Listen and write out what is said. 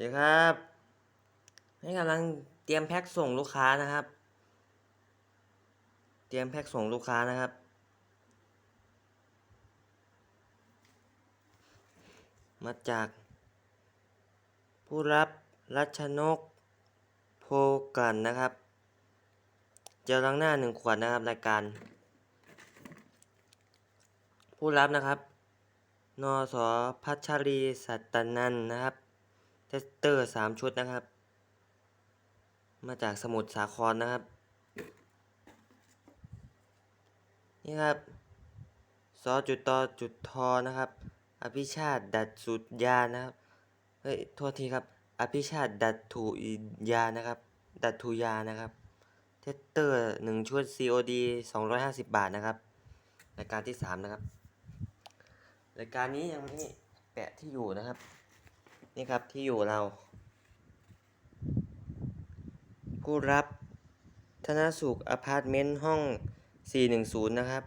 สวัสดีครับนี่กำลังเตรียมแพ็คส่งลูกค้านะครับ เตรียมแพ็คส่งลูกค้านะครับ มาจาก ผู้รับรัชนก โพกันนะครับ เจลล้างหน้าหนึ่งขวดนะครับรายการ ผู้รับนะครับ นสพัชรีสัตตนันนะครับ เทสเตอร์สามชุดนะครับ มาจากสมุทรสาครนะครับ นี่ครับซอจุดตอจุดทอนะครับ อภิชาติดัดสุดยานะครับ เฮ้ย โทษทีครับ อภิชาติดัดถูยานะครับ ดัดถูยานะครับ เทสเตอร์หนึ่งชุด COD สองร้อยห้าสิบบาทนะครับ รายการที่สามนะครับ รายการนี้ยังไม่แปะที่อยู่นะครับ นี่ครับที่อยู่เรา ผู้รับธนสุขอพาร์ตเมนต์ห้อง 410 นะครับ